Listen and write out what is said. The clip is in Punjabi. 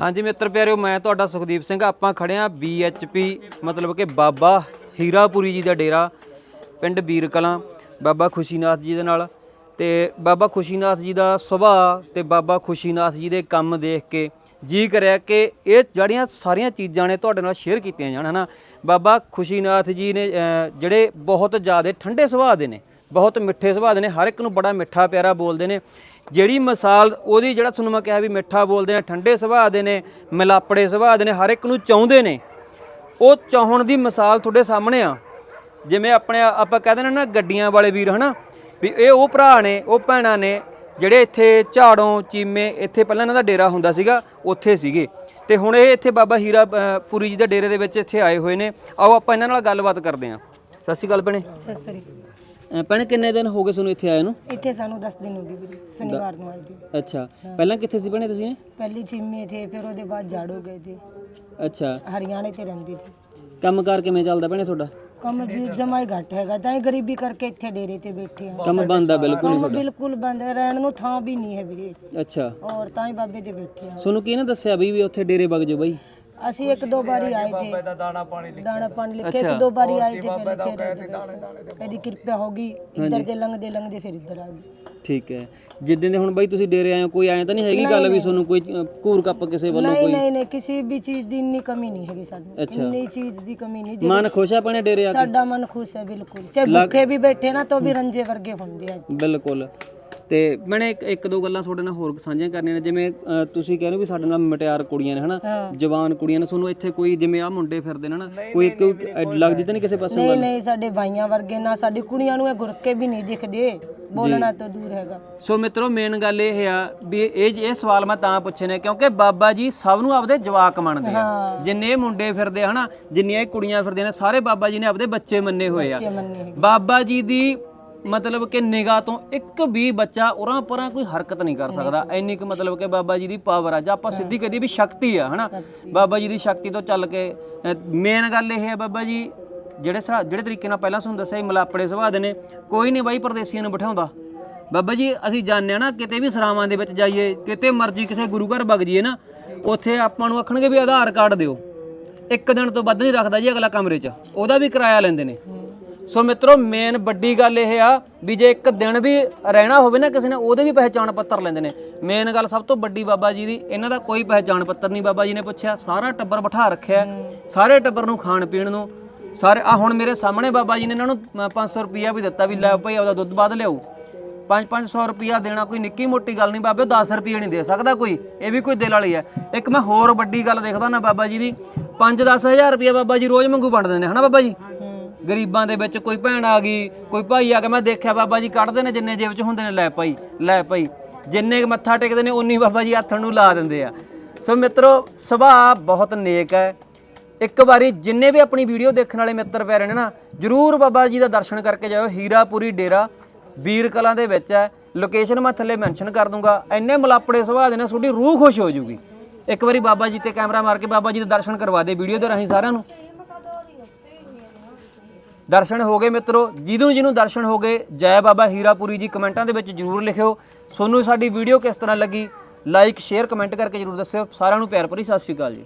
ਹਾਂਜੀ ਮਿੱਤਰ ਪਿਆਰਿਓ, ਮੈਂ ਤੁਹਾਡਾ ਸੁਖਦੀਪ ਸਿੰਘ। ਆਪਾਂ ਖੜੇ ਆ BHP ਮਤਲਬ ਕਿ ਬਾਬਾ ਹੀਰਾਪੁਰੀ ਜੀ ਦਾ ਡੇਰਾ, ਪਿੰਡ ਬੀਰ ਕਲਾਂ ਬਾਬਾ ਖੁਸ਼ੀਨਾਥ ਜੀ ਦੇ ਨਾਲ। ਤੇ ਬਾਬਾ ਖੁਸ਼ੀਨਾਥ ਜੀ ਦਾ ਸੁਭਾਅ ਤੇ ਬਾਬਾ ਖੁਸ਼ੀਨਾਥ ਜੀ ਦੇ ਕੰਮ ਦੇਖ ਕੇ ਜੀ ਕਰਿਆ ਕਿ ਇਹ ਜਿਹੜੀਆਂ ਸਾਰੀਆਂ ਚੀਜ਼ਾਂ ਨੇ ਤੁਹਾਡੇ ਨਾਲ ਸ਼ੇਅਰ ਕੀਤੀਆਂ ਜਾਣ, ਹਨਾ? ਬਾਬਾ ਖੁਸ਼ੀਨਾਥ ਜੀ ਨੇ ਜਿਹੜੇ ਬਹੁਤ ਜ਼ਿਆਦਾ ਠੰਡੇ ਸੁਭਾਅ ਦੇ ਨੇ ਬਹੁਤ ਮਿੱਠੇ ਸੁਭਾਅ ਦੇ ਨੇ, ਹਰ ਇੱਕ ਨੂੰ ਬੜਾ ਮਿੱਠਾ ਪਿਆਰਾ ਬੋਲਦੇ ਨੇ। ਜਿਹੜੀ ਮਿਸਾਲ ਉਹਦੀ ਜਿਹੜਾ ਤੁਹਾਨੂੰ ਮੈਂ ਕਿਹਾ ਵੀ ਮਿੱਠਾ ਬੋਲਦੇ ਨੇ, ਠੰਡੇ ਸੁਭਾਅ ਦੇ ਨੇ, ਮਿਲਾਪੜੇ ਸੁਭਾਅ ਦੇ ਨੇ, ਹਰ ਇੱਕ ਨੂੰ ਚਾਹੁੰਦੇ ਨੇ। ਉਹ ਚਾਹਣ ਦੀ ਮਿਸਾਲ ਤੁਹਾਡੇ ਸਾਹਮਣੇ ਆ। ਜਿਵੇਂ ਆਪਣੇ ਆਪਾਂ ਕਹਿੰਦੇ ਨੇ ਨਾ ਗੱਡੀਆਂ ਵਾਲੇ ਵੀਰ, ਹਨਾ, ਵੀ ਇਹ ਉਹ ਭਰਾ ਨੇ, ਉਹ ਭੈਣਾਂ ਨੇ, ਜਿਹੜੇ ਇੱਥੇ ਝਾੜੋਂ, ਚੀਮੇ, ਇੱਥੇ ਪਹਿਲਾਂ ਇਹਨਾਂ ਦਾ ਡੇਰਾ ਹੁੰਦਾ ਸੀਗਾ, ਉੱਥੇ ਸੀਗੇ। ਤੇ ਹੁਣ ਇਹ ਇੱਥੇ ਬਾਬਾ ਹੀਰਾ ਪੁਰੀ ਜੀ ਦੇ ਡੇਰੇ ਦੇ ਵਿੱਚ ਇੱਥੇ ਆਏ ਹੋਏ ਨੇ। ਆਓ ਆਪਾਂ ਇਹਨਾਂ ਨਾਲ ਗੱਲਬਾਤ ਕਰਦੇ ਹਾਂ। ਸਤਿ ਸ਼੍ਰੀ ਅਕਾਲ ਭੈਣੇ। ਸਤਿ ਸ੍ਰੀ ਅਕਾਲ। ਅ, ਭੈਣੇ ਕਿੰਨੇ ਦਿਨ ਹੋ ਗਏ ਤੁਹਾਨੂੰ ਇੱਥੇ ਆਏ ਨੂੰ? ਇੱਥੇ ਸਾਨੂੰ 10 ਦਿਨ ਹੋ ਗਏ ਵੀਰੇ ਸ਼ਨੀਵਾਰ ਨੂੰ ਆਏ ਤੇ। ਅੱਛਾ ਪਹਿਲਾਂ ਕਿੱਥੇ ਸੀ ਭੈਣੇ ਤੁਸੀਂ ਪਹਿਲੀ ਚਿੰਮੇ ਥੇ ਫਿਰ ਉਹਦੇ ਬਾਅਦ ਝਾੜੋ ਗਏ ਤੇ। ਅੱਛਾ। ਹਰਿਆਣੇ ਤੇ ਰਹਿੰਦੀ ਸੀ ਕੰਮਕਾਰ ਕਿਵੇਂ ਚੱਲਦਾ ਭੈਣੇ ਤੁਹਾਡਾ? ਕੰਮ ਜੀ ਜਮਾ ਹੀ ਘੱਟ ਹੈਗਾ ਤਾਂ ਹੀ ਗਰੀਬੀ ਕਰਕੇ ਇੱਥੇ ਡੇਰੇ ਤੇ ਬੈਠੇ ਆ। ਕੰਮ ਬੰਦ ਆ ਬਿਲਕੁਲ ਕੰਮ ਬਿਲਕੁਲ ਬੰਦ ਹੈ ਰਹਿਣ ਨੂੰ ਥਾਂ ਵੀ ਨਹੀਂ ਹੈ ਵੀਰੇ। ਅੱਛਾ। ਔਰ ਤਾਂ ਹੀ ਬਾਬੇ ਦੇ ਬੈਠੇ ਆ। ਤੁਹਾਨੂੰ ਕਿਹਨੇ ਦੱਸਿਆ ਵੀ ਵੀ ਉੱਥੇ ਡੇਰੇ ਵਗ ਜਾਓ ਬਾਈ? ਅਸੀਂ ਇੱਕ ਦੋ ਵਾਰੀ ਆਏ ਥੇ ਦਾਣਾ ਪਾਣੀ ਲਿਖੇ ਇੱਕ ਦੋ ਵਾਰੀ ਆਏ ਥੇ ਫਿਰ ਫਿਰ ਇਹਦੇ ਕਿਰਪਾ ਹੋ ਗਈ ਇੱਧਰ ਦੇ ਲੰਘਦੇ ਲੰਘਦੇ ਫਿਰ ਇੱਧਰ ਆ ਗਏ ਠੀਕ ਹੈ। ਜਿੱਦਣ ਦੇ ਹੁਣ ਬਾਈ ਤੁਸੀਂ ਡੇਰੇ ਆਏ ਹੋ ਕੋਈ ਆਇਆ ਤਾਂ ਨਹੀਂ ਹੈਗੀ ਗੱਲ ਵੀ ਤੁਹਾਨੂੰ ਕੋਈ ਘੂਰ ਕੱਪ ਕਿਸੇ ਵੱਲੋਂ ਨਹੀਂ ਕੋਈ? ਨਹੀਂ ਨਹੀਂ ਕਿਸੇ ਵੀ ਚੀਜ਼ ਦੀ ਇੰਨੀ ਕਮੀ ਨਹੀਂ ਹੈਗੀ ਸਾਨੂੰ। ਇੰਨੀ ਚੀਜ਼ ਦੀ ਕਮੀ ਨਹੀਂ ਜਿਹੜੀ ਮਨ ਖੁਸ਼ ਆ ਆਪਣੇ ਡੇਰੇ ਆ ਕੇ? ਸਾਡਾ ਮਨ ਖੁਸ਼ ਹੈ ਬਿਲਕੁਲ। ਚਾਹੇ ਭੁੱਖੇ ਵੀ ਬੈਠੇ ਨਾ ਤਾਂ ਵੀ ਰੰਜੇ ਵਰਗੇ ਹੁੰਦੇ ਆ। ਬਿਲਕੁਲ। ਤੇ ਮੈਨੇ ਇੱਕ ਇੱਕ ਦੋ ਗੱਲਾਂ ਤੁਹਾਡੇ ਨਾਲ ਹੋਰ ਸਾਂਝੀਆਂ ਕਰਨੀਆਂ ਨੇ ਜਿਵੇਂ ਅ, ਤੁਸੀਂ ਕਹਿੰਦੇ ਹੋ ਵੀ ਸਾਡੇ ਨਾਲ ਮਟਿਆਰ ਕੁੜੀਆਂ ਨੇ ਹਨਾ। ਜਵਾਨ ਕੁੜੀਆਂ ਨੇ ਤੁਹਾਨੂੰ ਇੱਥੇ ਕੋਈ ਜਿਵੇਂ ਆ ਮੁੰਡੇ ਫਿਰਦੇ ਨੇ ਨਾ ਕੋਈ ਕੋਈ ਲੱਗਦੀ ਤਾਂ ਨਹੀਂ ਕਿਸੇ ਪਾਸੇ ਨਹੀਂ ਨਹੀਂ ਸਾਡੇ ਭਾਈਆਂ ਵਰਗੇ ਨਾ ਸਾਡੀ ਕੁੜੀਆਂ ਨੂੰ ਇਹ ਗੁਰਕੇ ਵੀ ਨਹੀਂ ਦਿਖਦੇ ਬੋਲਣਾ ਤਾਂ ਦੂਰ ਹੈਗਾ। ਸੋ ਮਿੱਤਰੋ ਮੇਨ ਗੱਲ ਇਹ ਆ ਵੀ ਇਹ ਇਹ ਸਵਾਲ ਮੈਂ ਤਾਂ ਪੁੱਛੇ ਨੇ ਕਿਉਂਕਿ ਬਾਬਾ ਜੀ ਸਭ ਨੂੰ ਆਪਦੇ ਜਵਾਕ ਮੰਨਦੇ ਆ। ਜਿੰਨੇ ਮੁੰਡੇ ਫਿਰਦੇ ਆ ਹਨਾ? ਜਿੰਨੀਆਂ ਇਹ ਕੁੜੀਆਂ ਫਿਰਦੀਆਂ ਨੇ ਸਾਰੇ ਬਾਬਾ ਜੀ ਨੇ ਆਪਦੇ ਬੱਚੇ ਮੰਨੇ ਹੋਏ ਆ। ਬੱਚੇ ਮੰਨੇ ਹੈਗੇ। ਬਾਬਾ ਜੀ ਦੀ ਮਤਲਬ ਕਿ ਨਿਗਾਹ ਤੋਂ ਇੱਕ ਵੀ ਬੱਚਾ ਉਰਾਂ ਪਰਾਂ ਕੋਈ ਹਰਕਤ ਨਹੀਂ ਕਰ ਸਕਦਾ। ਇੰਨੀ ਕੁ ਮਤਲਬ ਕਿ ਬਾਬਾ ਜੀ ਦੀ ਪਾਵਰ ਆ। ਜਾਂ ਆਪਾਂ ਸਿੱਧੀ ਕਹਦੀ ਵੀ ਸ਼ਕਤੀ ਆ ਹਨਾ? ਬਾਬਾ ਜੀ ਦੀ ਸ਼ਕਤੀ ਤੋਂ ਚੱਲ ਕੇ ਮੇਨ ਗੱਲ ਇਹ ਹੈ ਬਾਬਾ ਜੀ ਜਿਹੜੇ ਜਿਹੜੇ ਤਰੀਕੇ ਨਾਲ ਪਹਿਲਾਂ ਤੁਹਾਨੂੰ ਦੱਸਿਆ ਮਲਾਪੜੇ ਸੁਭਾਅ ਦੇ ਨੇ ਕੋਈ ਨਹੀਂ ਬਾਈ ਪਰਦੇਸੀਆਂ ਨੂੰ ਬਿਠਾਉਂਦਾ। ਬਾਬਾ ਜੀ ਅਸੀਂ ਜਾਣਦੇ ਆ ਨਾ ਕਿਤੇ ਵੀ ਸਰਾਵਾਂ ਦੇ ਵਿੱਚ ਜਾਈਏ ਕਿਤੇ ਮਰਜ਼ੀ ਕਿਸੇ ਗੁਰੂ ਘਰ ਵਗ ਜਾਈਏ ਨਾ ਉੱਥੇ ਆਪਾਂ ਨੂੰ ਆਖਣਗੇ ਵੀ ਆਧਾਰ ਕਾਰਡ ਦਿਓ। ਇੱਕ ਦਿਨ ਤੋਂ ਵੱਧ ਨਹੀਂ ਰੱਖਦਾ ਜੀ ਅਗਲਾ ਕਮਰੇ 'ਚ। ਉਹਦਾ ਵੀ ਕਿਰਾਇਆ ਲੈਂਦੇ ਨੇ। ਸੋ ਮਿੱਤਰੋ ਮੇਨ ਵੱਡੀ ਗੱਲ ਇਹ ਆ ਵੀ ਜੇ ਇੱਕ ਦਿਨ ਵੀ ਰਹਿਣਾ ਹੋਵੇ ਨਾ ਕਿਸੇ ਨੇ ਉਹਦੇ ਵੀ ਪਹਿਚਾਣ ਪੱਤਰ ਲੈਂਦੇ ਨੇ। ਮੇਨ ਗੱਲ ਸਭ ਤੋਂ ਵੱਡੀ ਬਾਬਾ ਜੀ ਦੀ ਇਹਨਾਂ ਦਾ ਕੋਈ ਪਹਿਚਾਣ ਪੱਤਰ ਨਹੀਂ ਬਾਬਾ ਜੀ ਨੇ ਪੁੱਛਿਆ। ਸਾਰਾ ਟੱਬਰ ਬਿਠਾ ਰੱਖਿਆ। ਸਾਰੇ ਟੱਬਰ ਨੂੰ ਖਾਣ ਪੀਣ ਨੂੰ। ਸਾਰੇ ਆ ਹੁਣ ਮੇਰੇ ਸਾਹਮਣੇ ਬਾਬਾ ਜੀ ਨੇ ਇਹਨਾਂ ਨੂੰ ਅ, 500 ਰੁਪਿਆ ਵੀ ਦਿੱਤਾ ਵੀ ਲੈ ਭਾਈ ਆਪਦਾ ਦੁੱਧ ਬਾਦ ਲਿਆਓ। 5-500 ਰੁਪਿਆ ਦੇਣਾ ਕੋਈ ਨਿੱਕੀ ਮੋਟੀ ਗੱਲ ਨਹੀਂ ਬਾਬੇ 10 ਰੁਪਏ ਨਹੀਂ ਦੇ ਸਕਦਾ ਕੋਈ। ਇਹ ਵੀ ਕੋਈ ਦਿਲ ਵਾਲੀ ਹੈ ਇੱਕ ਮੈਂ ਹੋਰ ਵੱਡੀ ਗੱਲ ਦੇਖਦਾ ਨਾ ਬਾਬਾ ਜੀ ਦੀ। 5-10000 ਰੁਪਿਆ ਬਾਬਾ ਜੀ ਰੋਜ਼ ਮੰਗੂ ਵੰਡਦੇ ਨੇ ਹਨਾ ਬਾਬਾ ਜੀ? ਗਰੀਬਾਂ ਦੇ ਵਿੱਚ ਕੋਈ ਭੈਣ ਆ ਗਈ, ਕੋਈ ਭਾਈ ਆ ਗਿਆ, ਮੈਂ ਦੇਖਿਆ ਬਾਬਾ ਜੀ ਕੱਢਦੇ ਨੇ ਜਿੰਨੇ ਜੇਬ 'ਚ ਹੁੰਦੇ ਨੇ, ਲੈ ਭਾਈ ਲੈ ਭਾਈ। ਜਿੰਨੇ ਮੱਥਾ ਟੇਕਦੇ ਨੇ ਉਨੀ ਬਾਬਾ ਜੀ ਹੱਥ ਨੂੰ ਲਾ ਦਿੰਦੇ ਆ। ਸੋ ਮਿੱਤਰੋ, ਸੁਭਾਅ ਬਹੁਤ ਨੇਕ ਹੈ। ਇੱਕ ਵਾਰੀ ਜਿੰਨੇ ਵੀ ਆਪਣੀ ਵੀਡੀਓ ਦੇਖਣ ਵਾਲੇ ਮਿੱਤਰ ਪੈ ਰਹੇ ਨੇ ਨਾ, ਜਰੂਰ ਬਾਬਾ ਜੀ ਦਾ ਦਰਸ਼ਨ ਕਰਕੇ ਜਾਓ ਹੀਰਾਪੁਰੀ ਡੇਰਾ ਵੀਰ ਕਲਾਂ ਦੇ ਵਿੱਚ ਹੈ। ਲੋਕੇਸ਼ਨ ਮੈਂ ਥੱਲੇ ਮੈਂਸ਼ਨ ਕਰ ਦੂੰਗਾ। ਇੰਨੇ ਮਲਾਪੜੇ ਸੁਭਾਅ ਦੇ ਨੇ, ਤੁਹਾਡੀ ਰੂਹ ਖੁਸ਼ ਹੋ ਜੂਗੀ। ਇੱਕ ਵਾਰੀ ਬਾਬਾ ਜੀ ਤੇ ਕੈਮਰਾ ਮਾਰ ਕੇ ਬਾਬਾ ਜੀ ਦੇ ਦਰਸ਼ਨ ਕਰਵਾ ਦੇ, ਵੀਡੀਓ ਦੇ ਰਾਹੀਂ ਸਾਰਿਆਂ ਨੂੰ। ਦਰਸ਼ਨ ਹੋ ਗਏ ਮਿੱਤਰੋ, ਜਿਹਨੂੰ ਜਿਹਨੂੰ ਦਰਸ਼ਨ ਹੋ ਗਏ, ਜੈ ਬਾਬਾ ਹੀਰਾਪੁਰੀ ਜੀ ਕਮੈਂਟਾਂ ਦੇ ਵਿੱਚ ਜਰੂਰ ਲਿਖਿਓ। ਤੁਹਾਨੂੰ ਸਾਡੀ ਵੀਡੀਓ ਕਿਸ ਤਰ੍ਹਾਂ ਲੱਗੀ? ਲਾਈਕ ਸ਼ੇਅਰ ਕਮੈਂਟ ਕਰਕੇ ਜਰੂਰ ਦੱਸਿਓ। ਸਾਰਿਆਂ ਨੂੰ ਪਿਆਰ ਭਰੀ ਸਤਿ ਸ਼੍ਰੀ ਅਕਾਲ ਜੀ।